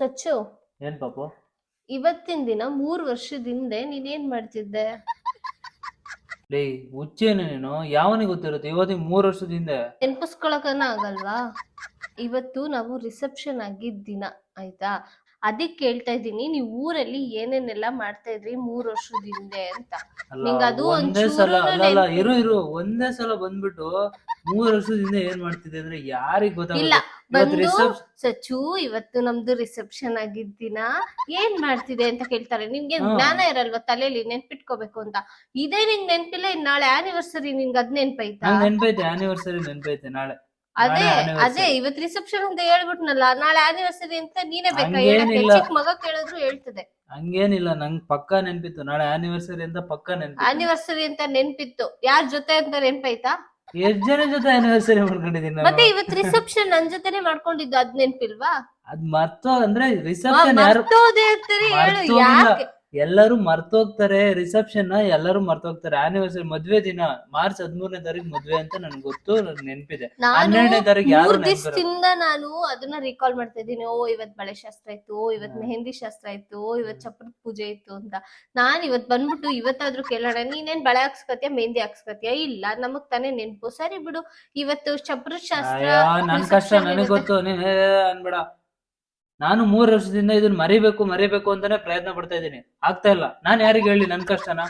ಸಚ್ಚು. ಏನ್ ಪಾಪು? ಇವತ್ತಿನ ದಿನ ಮೂರ್ ವರ್ಷದ ಹಿಂದೆ ನೀನೇನ್ ಮಾಡ್ತಿದ್ದೆ? ಲೇ ಹುಚ್ಚೇನು ನೀನು. ಯಾವನಿಗೆ ಗೊತ್ತಿರುತ್ತೆ? ಇವತ್ತಿಗೆ ಮೂರ್ ವರ್ಷದ ಹಿಂದೆ. ನೆನ್ಪಿಸ್ಕೊಳಕನ ಆಗಲ್ವಾ? ಇವತ್ತು ನಾವು ರಿಸೆಪ್ಷನ್ ಆಗಿದ್ದ ದಿನ ಆಯ್ತಾ? ಅದಕ್ಕೆ ಕೇಳ್ತಾ ಇದ್ದೀನಿ ನೀವು ಊರಲ್ಲಿ ಏನೇನೆಲ್ಲ ಮಾಡ್ತಾ ಇದ್ರಿ ಮೂರ್ ವರ್ಷದ ಹಿಂದೆ ಅಂತ. ಅಲ್ಲ ನಿಂಗ್ ಅದು ಒಂದೇ ಸಲ ಅಲ್ಲ ಅಲ್ಲ ನೆನ್ಪಿಲ್ಲ. ಇರು ಇರು. ಒಂದೇ ಸಲ ಬಂದ್ಬಿಟ್ಟು ಮೂರ್ ವರ್ಷದ ಹಿಂದೆ ಏನ್ ಮಾಡ್ತಿದ್ದೆ ಅಂದ್ರೆ ಯಾರಿಗ್ ಇಲ್ಲ ಗೊತ್ತಾಗುತ್ತೆ ಬಂದು ಸಚು ಸಚ್ಚು ಇವತ್ತು ನಮ್ದು ರಿಸೆಪ್ಷನ್ ಆಗಿದ್ದ ದಿನ ಏನ್ ಮಾಡ್ತಿದೆ ಅಂತ ಕೇಳ್ತಾರೆ. ನಿನ್ಗೆ ಹಾ. ಜ್ಞಾನ ಇರಲ್ವಾ ತಲೆಯಲ್ಲಿ ನೆನ್ಪಿಟ್ಕೋಬೇಕು ಅಂತ. ಇದೇ ನಿಂಗ್ ನೆನ್ಪಿಲ್ಲ ಇನ್ ನಾಳೆ ಆನಿವರ್ಸರಿ ನಿಂಗ್ ಅದ್ ನೆನ್ಪೈತಾ ನೆನ್ಪೈತೆ ಆನಿವರ್ಸರಿ ನೆನ್ಪೈತೆ ನಾಳೆ. ಅದೇ ಅದೇ ಇವತ್ ರಿಸೆಪ್ಷನ್ ಅಂತ ಹೇಳ್ಬಿಟ್ನಲ್ಲ ನಾಳೆ ಆನಿವರ್ಸರಿ ಅಂತ ನೀನೇ ಬೇಕಾ ಹಂಗೇನಿಲ್ಲ. ಚಿಕ್ಕ ಮಗ ಕೇಳಿದ್ರು ಹೇಳ್ತದೆ. ಹಂಗೇನಿಲ್ಲ ನಂಗ್ ಪಕ್ಕಾ ನೆನ್ಪಿತ್ತು. ನಾಳೆ ಆನಿವರ್ಸರಿ ಅಂತ ಪಕ್ಕ ನೆನ್ಪಿತ್ತು. ಆನಿವರ್ಸರಿ ಅಂತ ನೆನ್ಪಿತ್ತು. ಯಾರ್ ಜೊತೆ ಅಂತ ನೆನ್ಪೈತಾ ಎಷ್ಟ್ ಜನ ಜೊತೆ ಆನಿವರ್ಸರಿ ಮಾಡ್ಕೊಂಡಿದ್ದೀನಿ ಮತ್ತೆ ಇವತ್ ರಿಸೆಪ್ಷನ್ ನನ್ ಜೊತೆನೆ ಮಾಡ್ಕೊಂಡಿದ್ದು ಅದ್ ನೆನ್ಪಿಲ್ವಾ? ಅದ್ ಮರ್ತೋ ಅಂದ್ರೆ ರಿಸೆಪ್ಷನ್ ಯಾರು ಮರ್ತೋದೆ ಅಂತಾರೆ ಹೇಳು ಮರ್ತೋಗಿಲ್ಲ. ಯಾಕೆ? ಎಲ್ಲರೂ ಮರ್ತೋಗ್ತಾರೆ ರಿಸೆಪ್ಷನ್ ಎಲ್ಲರೂ ಮರ್ತೋಗ್ತಾರೆ. ಆನಿವರ್ಸರಿ ಮದ್ವೆ ದಿನ ಮಾರ್ಚ್ ಹದಿಮೂರನೇ ತಾರೀಕು ಮದ್ವೆ ಅಂತ ನನ್ಗೆ ಗೊತ್ತು ನೆನಪಿದೆ ನೆನ್ಪಿದೆ. ನಾನು ಹನ್ನೆರಡನೇ ತಾರೀಕು ಯಾರು ದಿವಸದಿಂದ ನಾನು ಅದನ್ನ ರೀಕಾಲ್ ಮಾಡ್ತಾ ಇದ್ದೀನಿ. ಓ ಇವತ್ ಬಳೆ ಶಾಸ್ತ್ರ ಇತ್ತು ಓ ಇವತ್. ಮೆಹಂದಿ ಶಾಸ್ತ್ರ ಇತ್ತು ಓ ಇವತ್ ಚಪ್ರದ ಪೂಜೆ ಇತ್ತು ಅಂತ. ನಾನ್ ಇವತ್ ಬಂದ್ಬಿಟ್ಟು ಇವತ್ತಾದ್ರೂ ಕೇಳೋಣ ನೀನೇನ್ ಬಳೆ ಹಾಕ್ಸ್ಕತಿಯ ಮೆಹಂದಿ ಹಾಕ್ಸ್ಕತಿಯ? ಇಲ್ಲ ನಮಗ್ ತಾನೇ ನೆನ್ಪು. ಸರಿ ಬಿಡು ಇವತ್ತು ಚಪ್ರದ ಶಾಸ್ತ್ರ ನನ್ ಕಷ್ಟ ನನಗ್ ಗೊತ್ತು. ನೀನ್ ಅನ್ಬೇಡ. ನಾನು ಮೂರು ವರ್ಷದಿಂದ ಇದನ್ನ ಮರಿಬೇಕು ಮರಿಬೇಕು ಅಂತಾನೆ ಪ್ರಯತ್ನ ಪಡ್ತಾ ಇದ್ದೀನಿ. ಆಗ್ತಾ ಇಲ್ಲ. ನಾನ್ ಯಾರಿಗ್ ಹೇಳಿ ನನ್ ಕಷ್ಟನ?